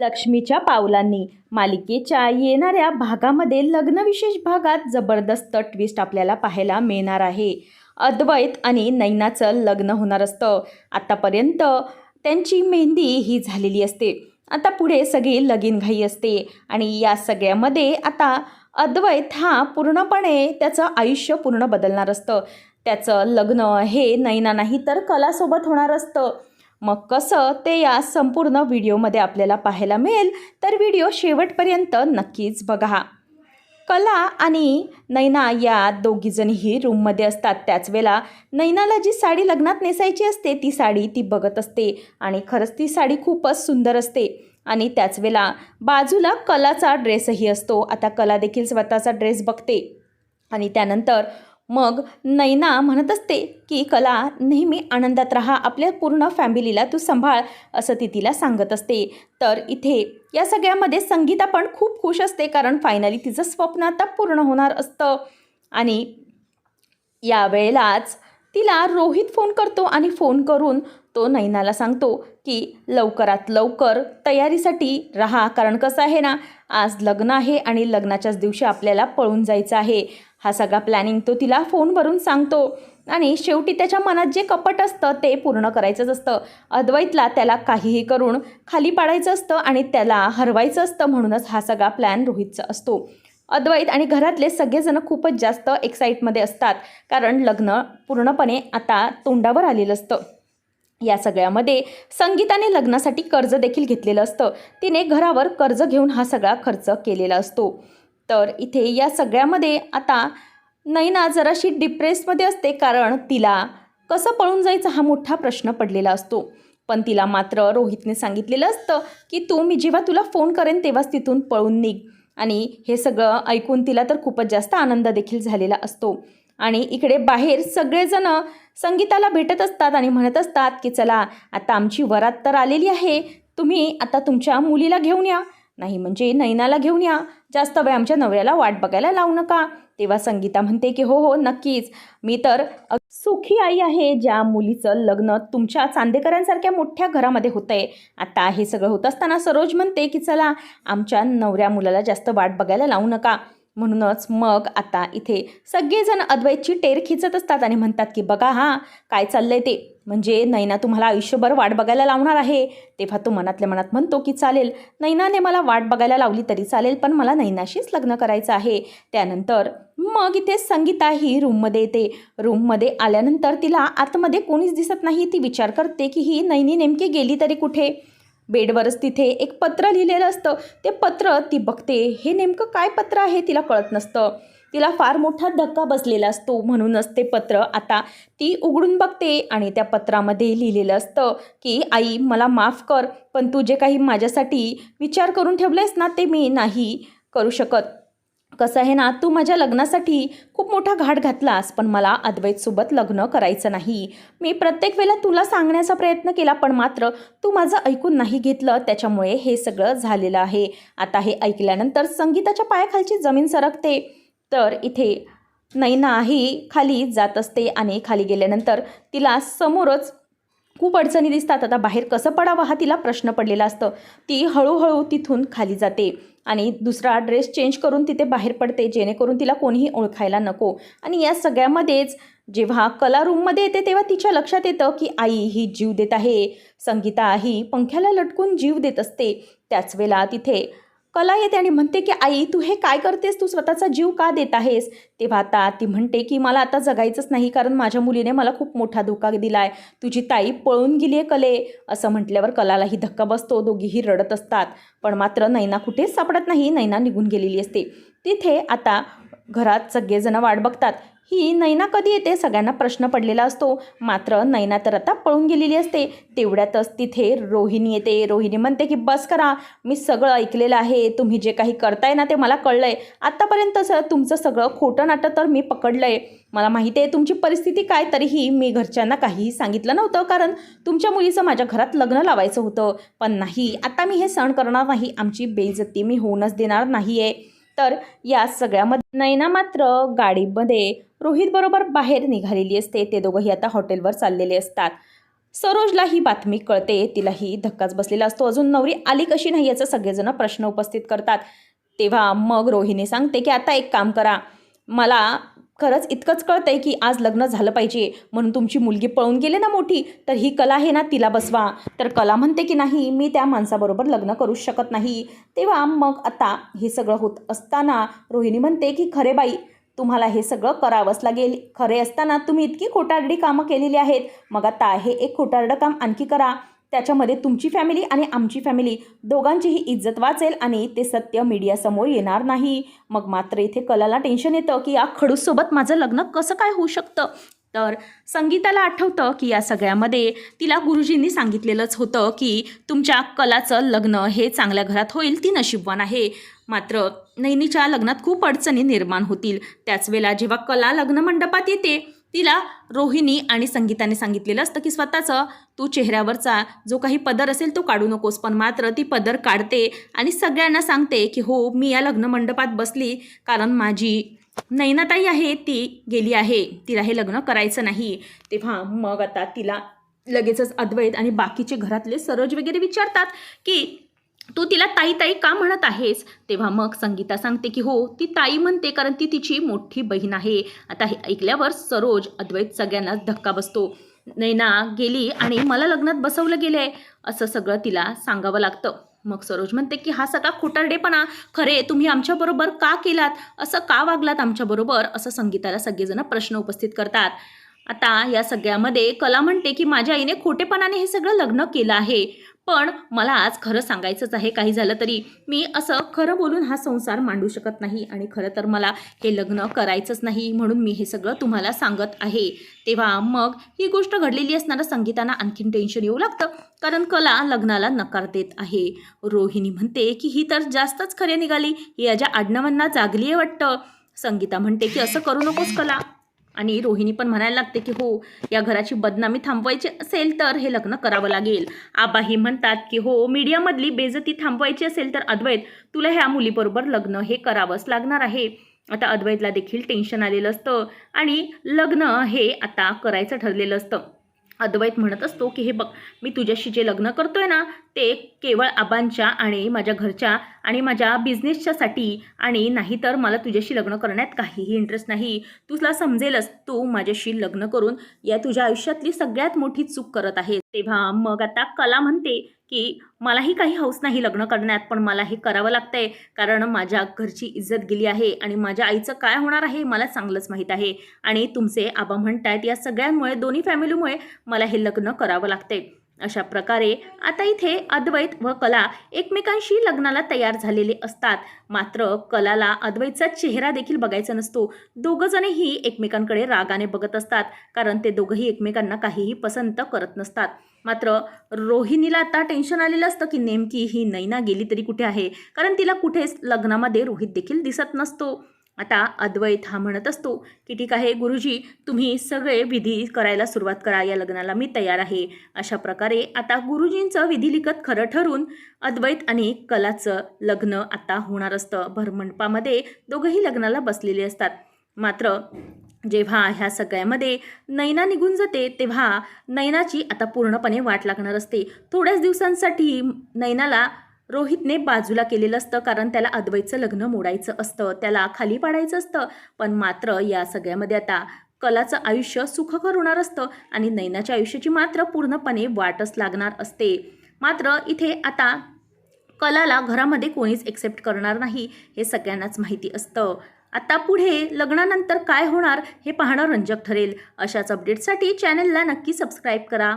लक्ष्मीच्या पावलांनी. मालिकेच्या येणाऱ्या भागामध्ये लग्नविशेष भागात जबरदस्त ट्विस्ट आपल्याला पाहायला मिळणार आहे. अद्वैत आणि नैनाचं लग्न होणार असतं. आतापर्यंत त्यांची मेहंदी ही झालेली असते. आता पुढे सगळी लगीनघाई असते. आणि या सगळ्यामध्ये आता अद्वैत हा पूर्णपणे त्याचं आयुष्य पूर्ण बदलणार असतं. त्याचं लग्न हे नैना नाही तर कलासोबत होणार असतं. मग कसं ते या संपूर्ण व्हिडिओमध्ये आपल्याला पाहायला मिळेल तर व्हिडिओ शेवटपर्यंत नक्कीच बघा. कला आणि नैना या दोघीजणीही रूममध्ये असतात. त्याच वेळेला नैनाला जी साडी लग्नात नेसायची असते ती साडी ती बघत असते आणि खरंच ती साडी खूपच सुंदर असते. आणि त्याच वेळेला बाजूला कलाचा ड्रेसही असतो. आता कला देखील स्वतःचा ड्रेस बघते. आणि त्यानंतर मग नैना म्हणत असते की कला नेहमी आनंदात राहा आपल्या पूर्ण फॅमिलीला तू सांभाळ असं ती तिला सांगत असते. तर इथे या सगळ्यामध्ये संगीता पण खूप खुश असते कारण फायनली तिचं स्वप्न आता पूर्ण होणार असतं. आणि यावेळेलाच तिला रोहित फोन करतो आणि फोन करून तो नैनाला सांगतो की लवकरात लवकर तयारीसाठी राहा कारण कसं आहे ना आज लग्न आहे आणि लग्नाच्याच दिवशी आपल्याला पळून जायचं आहे. हा सगळा प्लॅनिंग तो तिला फोनवरून सांगतो. आणि शेवटी त्याच्या मनात जे कपट असतं ते पूर्ण करायचंच असतं. अद्वैतला त्याला काहीही करून खाली पाडायचं असतं आणि त्याला हरवायचं असतं म्हणूनच हा सगळा प्लॅन रोहितचा असतो. अद्वैत आणि घरातले सगळेजण खूपच जास्त एक्साईटमध्ये असतात. कारण लग्न पूर्णपणे आता तोंडावर आलेलं असतं. या सगळ्यामध्ये संगीताने लग्नासाठी कर्ज देखील घेतलेलं असतं. तिने घरावर कर्ज घेऊन हा सगळा खर्च केलेला असतो. तर इथे या सगळ्यामध्ये आता नैना जराशी डिप्रेसमध्ये असते कारण तिला कसं पळून जायचं हा मोठा प्रश्न पडलेला असतो. पण तिला मात्र रोहितने सांगितलेलं असतं की तू मी जेव्हा तुला फोन करेन तेव्हाच तिथून पळून निघ. आणि हे सगळं ऐकून तिला तर खूपच जास्त आनंद देखील झालेला असतो. आणि इकडे बाहेर सगळेजण संगीताला भेटत असतात आणि म्हणत असतात की चला आता आमची वरात तर आलेली आहे. तुम्ही आता तुमच्या मुलीला घेऊन या. नाही म्हणजे नैनाला घेऊन या. जास्त वेळ आमच्या नवऱ्याला वाट बघायला लावू नका. तेव्हा संगीता म्हणते की हो हो नक्कीच. मी तर सुखी आई आहे. ज्या मुलीचं लग्न तुमच्या चांदेकरांसारख्या मोठ्या घरामध्ये होतं आहे आता हे सगळं होत असताना सरोज म्हणते की चला आमच्या नवऱ्या मुलाला जास्त वाट बघायला लावू नका. म्हणूनच मग आता इथे सगळेजण अद्वैतची टेर खिचत असतात आणि म्हणतात की बघा हा काय चाललंय ते. म्हणजे नैना तुम्हाला आयुष्यभर वाट बघायला लावणार आहे. तेव्हा तो मनातल्या मनात म्हणतो की चालेल. नैनाने मला वाट बघायला लावली तरी चालेल पण मला नैनाशीच लग्न करायचं आहे. त्यानंतर मग इथे संगीता ही रूममध्ये येते. रूममध्ये आल्यानंतर तिला आतमध्ये कोणीच दिसत नाही. ती विचार करते की ही नैनी नेमकी गेली तरी कुठे? बेडवरच तिथे एक पत्र लिहिलेलं असतं. ते पत्र ती बघते. हे नेमकं काय पत्र आहे तिला कळत नसतं. तिला फार मोठा धक्का बसलेला असतो म्हणूनच ते पत्र आता ती उघडून बघते आणि त्या पत्रामध्ये लिहिलेलं असतं की आई मला माफ कर पण तू जे काही माझ्यासाठी विचार करून ठेवलेस ना ते मी नाही करू शकत. कसं आहे ना तू माझ्या लग्नासाठी खूप मोठा घाट घातलास पण मला अद्वैतसोबत लग्न करायचं नाही. मी प्रत्येक वेळेला तुला सांगण्याचा प्रयत्न केला पण मात्र तू माझं ऐकून नाही घेतलं. त्याच्यामुळे हे सगळं झालेलं आहे. आता हे ऐकल्यानंतर संगीताच्या पायाखालची जमीन सरकते. तर इथे नैना ही खाली जात असते आणि खाली गेल्यानंतर तिला समोरच खूप अडचणी दिसतात. आता बाहेर कसं पडावं हा तिला प्रश्न पडलेला असतं. ती हळूहळू तिथून खाली जाते आणि दुसरा ड्रेस चेंज करून तिथे बाहेर पडते जेणेकरून तिला कोणीही ओळखायला नको. आणि या सगळ्यामध्येच जेव्हा कला रूममध्ये येते तेव्हा तिच्या लक्षात येतं की आई ही जीव देत आहे. संगीता ही पंख्याला लटकून जीव देत असते. त्याच वेळेला तिथे कला येते आणि म्हणते की आई तू हे काय करतेस? तू स्वतःचा जीव का देत आहेस? तेव्हा आता ती म्हणते की मला आता जगायचंच नाही कारण माझ्या मुलीने मला खूप मोठा धोका दिला आहे तुझी ताई पळून गेली आहे कले. असं म्हटल्यावर कलालाही धक्का बसतो. दोघीही रडत असतात. पण मात्र नैना कुठेच सापडत नाही. नैना निघून गेलेली असते. तिथे आता घरात सगळेजण वाट बघतात. ही नैना कधी येते? सगळ्यांना प्रश्न पडलेला असतो. मात्र नैना तर आता पळून गेलेली असते. तेवढ्यातच तिथे रोहिणी येते. रोहिणी म्हणते की बस करा. मी सगळं ऐकलेलं आहे. तुम्ही जे काही करताय ना ते मला कळलं आहे आत्तापर्यंत तुमचं सगळं खोटं नाटं तर मी पकडलं आहे मला माहिती आहे तुमची परिस्थिती काय? तरीही मी घरच्यांना काहीही सांगितलं नव्हतं. कारण तुमच्या मुलीचं माझ्या घरात लग्न लावायचं होतं. पण नाही. आता मी हे सण करणार नाही. आमची बेइज्जती मी होऊनच देणार नाही आहे तर या सगळ्यामध्ये नैना मात्र गाडीमध्ये रोहितबरोबर बाहेर निघालेली असते. ते दोघंही आता हॉटेलवर चाललेले असतात. सरोजला ही बातमी कळते. तिलाही धक्काच बसलेला असतो. अजून नवरी आली कशी नाही याचा सगळेजण प्रश्न उपस्थित करतात. तेव्हा मग रोहिणी सांगते की आता एक काम करा. मला खरंच इतकंच कळतंय की आज लग्न झालं पाहिजे. म्हणून तुमची मुलगी पळून गेली ना मोठी तर ही कला आहे ना तिला बसवा. तर कला म्हणते की नाही मी त्या माणसाबरोबर लग्न करूच शकत नाही. तेव्हा मग आता हे सगळं होत असताना रोहिणी म्हणते की खरे बाई तुम्हाला हे सगळं करावंच लागेल. खरे असताना तुम्ही इतकी खोटारडी कामं केलेली आहेत. मग आता हे एक खोटारडं काम आणखी करा. त्याच्यामध्ये तुमची फॅमिली आणि आमची फॅमिली दोघांचीही इज्जत वाचेल आणि ते सत्य मीडियासमोर येणार नाही. मग मात्र इथे कलाला टेन्शन येतं की या खडूससोबत माझं लग्न कसं काय होऊ शकतं? तर संगीताला आठवतं की या सगळ्यामध्ये तिला गुरुजींनी सांगितलेलंच होतं की तुमच्या कलाचं लग्न हे चांगल्या घरात होईल ती नशीबवान आहे. मात्र नैनीच्या लग्नात खूप अडचणी निर्माण होतील. त्याच वेळेला जेव्हा कला लग्न मंडपात येते तिला रोहिणी आणि संगीताने सांगितलेलं असतं की स्वतःचं तू चेहऱ्यावरचा जो काही पदर असेल तो काढू नकोस पण मात्र ती पदर काढते आणि सगळ्यांना सांगते की हो मी या लग्न मंडपात बसली कारण माझी नैनाताई आहे ती गेली आहे तिला हे लग्न करायचं नाही. तेव्हा मग आता तिला लगेचच अद्वैत आणि बाकीचे घरातले सरोज वगैरे विचारतात की तू तिला ताई ताई का म्हणत आहेस? तेव्हा मग संगीता सांगते की हो ती ताई म्हणते कारण ती तिची मोठी बहीण आहे. आता हे ऐकल्यावर सरोज अद्वैत सगळ्यांनाच धक्का बसतो. नैना गेली आणि मला लग्नात बसवलं गेलं आहे असं सगळं तिला सांगावं लागतं. मग सरोज म्हणते की हा सगळा खोटारडेपणा. खरे तुम्ही आमच्याबरोबर का केलात? असं का वागलात आमच्याबरोबर असं संगीताला सगळेजण प्रश्न उपस्थित करतात. आता या सगळ्यामध्ये कला म्हणते की माझ्या आईने खोटेपणाने हे सगळं लग्न केलं आहे. पण मला आज खरं सांगायचंच आहे काही झालं तरी मी असं खरं बोलून हा संसार मांडू शकत नाही आणि खरं तर मला हे लग्न करायचंच नाही म्हणून मी हे सगळं तुम्हाला सांगत आहे. तेव्हा मग ही गोष्ट घडलेली असणारं संगीताना आणखीन टेन्शन येऊ लागतं कारण कला लग्नाला नकार देत आहे. रोहिणी म्हणते की ही तर जास्तच खरे निघाली ही याच्या आडनावांना जागली आहे वाटतं. संगीता म्हणते की असं करू नकोस कला. आणि रोहिणी पण म्हणायला लागते की हो या घराची बदनामी थांबवायची असेल तर हे लग्न करावं लागेल. आबाही म्हणतात की हो मीडियामधली बेजती थांबवायची असेल तर अद्वैत तुला ह्या मुलीबरोबर लग्न हे करावंच लागणार आहे. आता अद्वैतला देखील टेन्शन आलेलं असतं आणि लग्न हे आता करायचं ठरलेलं असतं. अद्वैत म्हणत असतो की हे बघ मी तुझ्याशी जे लग्न करतोय ना ते केवळ आबांच्या आणि माझ्या घरच्या आणि माझ्या बिझनेसच्यासाठी आणि नाही तर मला तुझ्याशी लग्न करण्यात काहीही इंटरेस्ट नाही. तुला समजेलच तू माझ्याशी लग्न करून या तुझ्या आयुष्यातली सगळ्यात मोठी चूक करत आहे. तेव्हा मग आता कला म्हणते की मलाही काही हौस नाही लग्न करण्यात पण मला हे करावं लागतंय. कारण माझ्या घरची इज्जत गेली आहे आणि माझ्या आईचं काय होणार आहे मला चांगलंच माहीत आहे. आणि तुमचे आबा म्हणतायत या सगळ्यांमुळे दोन्ही फॅमिलीमुळे मला हे लग्न करावं लागतंय. अशा प्रकारे आता इथे अद्वैत व कला एकमेकांशी लग्नाला तयार झालेले असतात. मात्र कलाला अद्वैतचा चेहरा देखील बघायचा नसतो. दोघंजणही एकमेकांकडे रागाने बघत असतात. कारण ते दोघंही एकमेकांना काहीही पसंत करत नसतात. मात्र रोहिणीला आता टेन्शन आलेलं असतं की नेमकी ही नैना गेली तरी कुठे आहे? कारण तिला कुठेच लग्नामध्ये रोहित देखील दिसत नसतो. आता अद्वैत हा म्हणत असतो की ठीक आहे गुरुजी तुम्ही सगळे विधी करायला सुरुवात करा या लग्नाला मी तयार आहे. अशा प्रकारे आता गुरुजींचं विधिलिखत खरं ठरून अद्वैत आणि कलाचं लग्न आता होणार असतं. भरमंडपामध्ये दोघंही लग्नाला बसलेले असतात. मात्र जेव्हा ह्या सगळ्यामध्ये नैना निघून जाते तेव्हा नैनाची आता पूर्णपणे वाट लागणार असते. थोड्याच दिवसांसाठी नैनाला रोहितने बाजूला केलेलं असतं कारण त्याला अद्वैतचं लग्न मोडायचं असतं. त्याला खाली पाडायचं असतं. पण मात्र या सगळ्यामध्ये आता कलाचं आयुष्य सुखकर होणार असतं आणि नैनाच्या आयुष्याची मात्र पूर्णपणे वाटच लागणार असते. मात्र इथे आता कलाला घरामध्ये कोणीच एक्सेप्ट करणार नाही हे सगळ्यांनाच माहिती असतं. आता पुढे लग्नानंतर काय होणार हे पाहणं रंजक ठरेल. अशाच अपडेटसाठी चॅनलला नक्की सबस्क्राईब करा.